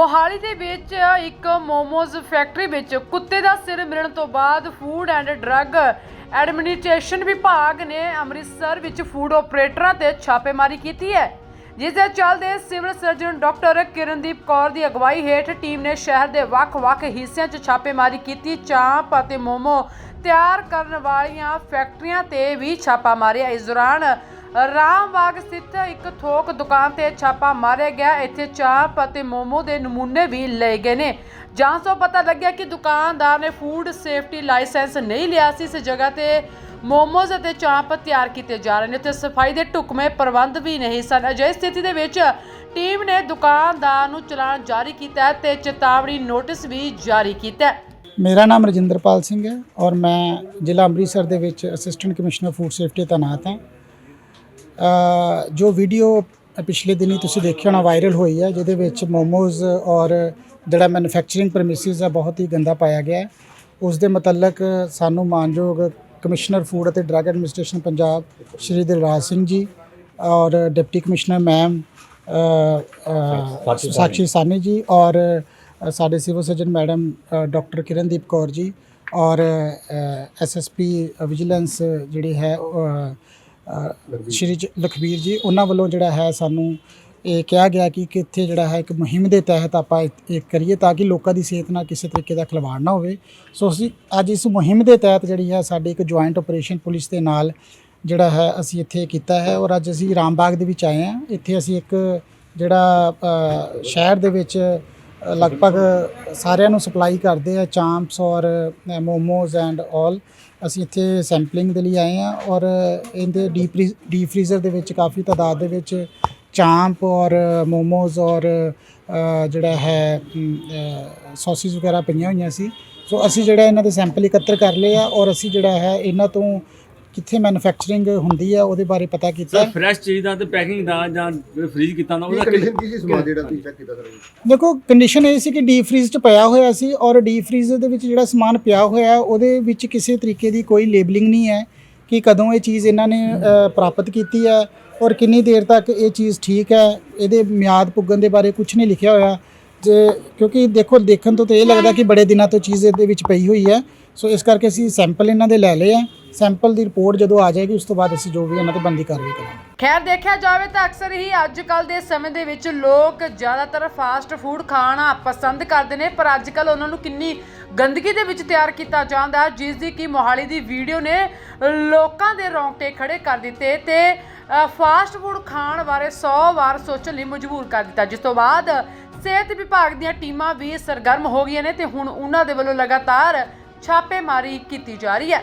ਮੋਹਾਲੀ ਦੇ ਵਿੱਚ ਇੱਕ ਮੋਮੋਜ਼ ਫੈਕਟਰੀ ਵਿੱਚ ਕੁੱਤੇ ਦਾ ਸਿਰ ਮਿਲਣ ਤੋਂ ਬਾਅਦ ਫੂਡ ਐਂਡ ਡਰੱਗ ਐਡਮਿਨਿਸਟ੍ਰੇਸ਼ਨ ਵਿਭਾਗ ਨੇ ਅੰਮ੍ਰਿਤਸਰ ਵਿੱਚ ਫੂਡ ਆਪਰੇਟਰਾਂ ਤੇ ਛਾਪੇਮਾਰੀ ਕੀਤੀ ਹੈ। ਜਿਸ ਦੇ ਚੱਲਦੇ civil surgeon doctor Kirandeep Kaur ਦੀ ਅਗਵਾਈ ਹੇਠ ਟੀਮ ਨੇ ਸ਼ਹਿਰ ਦੇ ਵੱਖ-ਵੱਖ ਹਿੱਸਿਆਂ 'ਚ ਛਾਪੇਮਾਰੀ ਕੀਤੀ। ਚਾਂਪ ਅਤੇ ਮੋਮੋ ਤਿਆਰ ਕਰਨ ਵਾਲੀਆਂ ਫੈਕਟਰੀਆਂ ਤੇ ਵੀ ਛਾਪਾ ਮਾਰਿਆ। ਇਸ ਦੌਰਾਨ ਰਾਮਬਾਗ ਸਥਿਤ ਇੱਕ ਥੋਕ ਦੁਕਾਨ ਤੇ ਛਾਪਾ ਮਾਰਿਆ ਗਿਆ। ਇੱਥੇ ਚਾਂਪ ਅਤੇ ਮੋਮੋ ਦੇ ਨਮੂਨੇ ਵੀ ਲਏ ਗਏ ਨੇ। ਜਾਂਚ ਤੋਂ ਪਤਾ ਲੱਗਿਆ ਕਿ ਦੁਕਾਨਦਾਰ ਨੇ ਫੂਡ ਸੇਫਟੀ ਲਾਇਸੈਂਸ ਨਹੀਂ ਲਿਆ ਸੀ। ਇਸ ਜਗ੍ਹਾ ਤੇ ਮੋਮੋਜ਼ ਅਤੇ ਚਾਂਪ ਤਿਆਰ ਕੀਤੇ ਜਾ ਰਹੇ ਨੇ। ਤੇ ਸਫ਼ਾਈ ਦੇ ਢੁਕਵੇਂ ਪ੍ਰਬੰਧ ਵੀ ਨਹੀਂ ਸਨ। ਅਜਿਹੀ ਸਥਿਤੀ ਦੇ ਵਿੱਚ ਟੀਮ ਨੇ ਦੁਕਾਨਦਾਰ ਨੂੰ ਚਲਾਨ ਜਾਰੀ ਕੀਤਾ ਹੈ ਤੇ ਚੇਤਾਵਨੀ ਨੋਟਿਸ ਵੀ ਜਾਰੀ ਕੀਤਾ। ਮੇਰਾ ਨਾਮ ਰਜਿੰਦਰਪਾਲ ਸਿੰਘ ਹੈ ਔਰ ਮੈਂ ਜ਼ਿਲ੍ਹਾ ਅੰਮ੍ਰਿਤਸਰ ਦੇ ਵਿੱਚ ਅਸਿਸਟੈਂਟ ਕਮਿਸ਼ਨਰ ਫੂਡ ਸੇਫਟੀ ਤੈਨਾਤ ਹਾਂ। ਜੋ ਵੀਡੀਓ ਪਿਛਲੇ ਦਿਨੀ ਤੁਸੀਂ ਦੇਖਿਆ ਹੋਣਾ ਵਾਇਰਲ ਹੋਈ ਹੈ ਜਿਹਦੇ ਵਿੱਚ ਮੋਮੋਜ਼ ਔਰ ਜਿਹੜਾ ਮੈਨੂਫੈਕਚਰਿੰਗ ਪ੍ਰੈਮਿਸਿਸ ਹੈ ਬਹੁਤ ਹੀ ਗੰਦਾ ਪਾਇਆ ਗਿਆ ਉਸ ਦੇ ਮੁਤਲਕ ਸਾਨੂੰ ਮਾਨਯੋਗ ਕਮਿਸ਼ਨਰ ਫੂਡ ਅਤੇ ਡਰੱਗ ਐਡਮਿਨਿਸਟ੍ਰੇਸ਼ਨ ਪੰਜਾਬ ਸ਼੍ਰੀ ਦਿਲਰਾਜ ਸਿੰਘ ਜੀ ਔਰ deputy commissioner ma'am Sakshi Sahni. Ji ਔਰ ਸਾਡੇ civil surgeon madam doctor Kirandeep Kaur ji ਔਰ ਐਸਐਸਪੀ ਵਿਜੀਲੈਂਸ ਜਿਹੜੀ ਹੈ ਸ਼੍ਰੀ ਜ- ਲਖਬੀਰ ਜੀ ਉਹਨਾਂ ਵੱਲੋਂ ਜਿਹੜਾ ਹੈ ਸਾਨੂੰ ਇਹ ਕਿਹਾ ਗਿਆ ਕਿ ਕਿੱਥੇ ਜਿਹੜਾ ਹੈ ਇੱਕ ਮੁਹਿੰਮ ਦੇ ਤਹਿਤ ਆਪਾਂ ਇਹ ਇਹ ਕਰੀਏ ਤਾਂ ਕਿ ਲੋਕਾਂ ਦੀ ਸਿਹਤ ਨਾਲ ਕਿਸੇ ਤਰੀਕੇ ਦਾ ਖਿਲਵਾੜ ਨਾ ਹੋਵੇ। ਸੋ ਅਸੀਂ ਅੱਜ ਇਸ ਮੁਹਿੰਮ ਦੇ ਤਹਿਤ ਜਿਹੜੀ ਹੈ ਸਾਡੀ ਇੱਕ ਜੁਆਇੰਟ ਆਪਰੇਸ਼ਨ ਪੁਲਿਸ ਦੇ ਨਾਲ ਜਿਹੜਾ ਹੈ ਅਸੀਂ ਇੱਥੇ ਕੀਤਾ ਹੈ ਔਰ ਅੱਜ ਅਸੀਂ ਰਾਮਬਾਗ ਦੇ ਵਿੱਚ ਆਏ ਹਾਂ। ਇੱਥੇ ਅਸੀਂ ਇੱਕ ਜਿਹੜਾ ਅ, ਸ਼ਹਿਰ ਦੇ ਵਿੱਚ ਲਗਭਗ ਸਾਰਿਆਂ ਨੂੰ ਸਪਲਾਈ ਕਰਦੇ ਆ ਚਾਂਪਸ ਔਰ ਮੋਮੋਜ਼ ਐਂਡ ਆਲ। ਅਸੀਂ ਇੱਥੇ ਸੈਂਪਲਿੰਗ ਦੇ ਲਈ ਆਏ ਆ ਔਰ ਇਹਦੇ ਡੀਪ ਡੀਪ ਫਰੀਜ਼ਰ ਦੇ ਵਿੱਚ ਕਾਫੀ ਤਾਦਾਦ ਦੇ ਵਿੱਚ ਚਾਂਪ ਔਰ ਮੋਮੋਜ਼ ਔਰ ਜਿਹੜਾ ਹੈ ਸੌਸਿਸ ਵਗੈਰਾ ਪਈਆਂ ਹੋਈਆਂ ਸੀ। ਸੋ ਅਸੀਂ ਜਿਹੜਾ ਇਹਨਾਂ ਦੇ ਸੈਂਪਲ ਇਕੱਤਰ ਕਰ ਲਏ ਆ ਔਰ ਅਸੀਂ ਜਿਹੜਾ ਹੈ ਇਹਨਾਂ ਤੋਂ ਕਿੱਥੇ ਮੈਨੂਫੈਕਚਰਿੰਗ ਹੁੰਦੀ ਆ ਉਹਦੇ ਬਾਰੇ ਪਤਾ ਕੀਤਾ। ਸਰ ਫਰੈਸ਼ ਚੀਜ਼ ਦਾ ਤੇ ਪੈਕਿੰਗ ਦਾ ਜਾਂ ਫ੍ਰੀਜ ਕੀਤਾ ਹੁੰਦਾ ਉਹਦਾ ਕੰਡੀਸ਼ਨ ਕੀ ਸੀ ਸਮਾਨ ਜਿਹੜਾ ਤੁਸੀਂ ਚੈੱਕ ਕੀਤਾ ਸਰ? ਦੇਖੋ ਕੰਡੀਸ਼ਨ ਇਹ ਸੀ ਕਿ ਡੀਪ ਫਰੀਜ਼ 'ਚ ਪਿਆ ਹੋਇਆ ਸੀ ਔਰ ਡੀਪ ਫਰੀਜ਼ਰ ਦੇ ਵਿੱਚ ਜਿਹੜਾ ਸਮਾਨ ਪਿਆ ਹੋਇਆ ਹੈ, ਉਹਦੇ ਵਿੱਚ ਕਿਸੇ ਤਰੀਕੇ ਦੀ ਕੋਈ ਲੇਬਲਿੰਗ ਨਹੀਂ ਹੈ ਕਿ ਕਦੋਂ ਇਹ ਚੀਜ਼ ਇਹਨਾਂ ਨੇ ਪ੍ਰਾਪਤ ਕੀਤੀ ਹੈ ਔਰ ਕਿੰਨੀ ਦੇਰ ਤੱਕ ਇਹ ਚੀਜ਼ ਠੀਕ ਹੈ। ਇਹਦੇ ਮਿਆਦ ਪੁੱਗਣ ਦੇ ਬਾਰੇ ਕੁਝ ਨਹੀਂ ਲਿਖਿਆ ਹੋਇਆ। ਜੇ ਕਿਉਂਕਿ ਦੇਖੋ ਦੇਖਣ ਤੋਂ ਤਾਂ ਇਹ ਲੱਗਦਾ ਕਿ ਬੜੇ ਦਿਨਾਂ ਤੋਂ ਚੀਜ਼ ਇਹਦੇ ਵਿੱਚ ਪਈ ਹੋਈ ਹੈ। ਸੋ ਇਸ ਕਰਕੇ ਅਸੀਂ ਸੈਂਪਲ ਇਹਨਾਂ ਦੇ ਲੈ ਲਏ ਆ ਸੈਂਪਲ ਦੀ ਰਿਪੋਰਟ ਜਦੋਂ ਆ ਜਾਏਗੀ, ਉਸ ਤੋਂ ਬਾਅਦ ਅਸੀਂ ਜੋ ਵੀ ਇਹਨਾਂ ਤੇ ਬੰਦੀ ਕਾਰਵਾਈ ਕਰਾਂਗੇ। ਖੈਰ, ਦੇਖਿਆ ਜਾਵੇ ਤਾਂ ਅਕਸਰ ਹੀ ਅੱਜ ਕੱਲ ਦੇ ਸਮੇਂ ਦੇ ਵਿੱਚ ਲੋਕ ਜ਼ਿਆਦਾਤਰ ਫਾਸਟ ਫੂਡ ਖਾਣਾ ਪਸੰਦ ਕਰਦੇ ਨੇ, ਪਰ ਅੱਜ ਕੱਲ ਉਹਨਾਂ ਨੂੰ ਕਿੰਨੀ ਗੰਦਗੀ ਦੇ ਵਿੱਚ ਤਿਆਰ ਕੀਤਾ ਜਾਂਦਾ ਜਿਸ ਦੀ ਕਿ ਮੋਹਾਲੀ ਦੀ ਵੀਡੀਓ ਨੇ ਲੋਕਾਂ ਦੇ ਰੌਂਗਟੇ ਖੜੇ ਕਰ ਦਿੱਤੇ ਤੇ ਫਾਸਟ ਫੂਡ ਖਾਣ ਬਾਰੇ 100 ਵਾਰ ਸੋਚਣ ਲਈ ਮਜਬੂਰ ਕਰ ਦਿੱਤਾ। ਜਿਸ ਤੋਂ ਬਾਅਦ ਸਿਹਤ ਵਿਭਾਗ ਦੀਆਂ ਟੀਮਾਂ ਵੀ ਸਰਗਰਮ ਹੋ ਗਈਆਂ ਨੇ ਤੇ ਹੁਣ ਉਹਨਾਂ ਦੇ ਵੱਲੋਂ ਲਗਾਤਾਰ ਛਾਪੇਮਾਰੀ ਕੀਤੀ ਜਾ ਰਹੀ ਹੈ।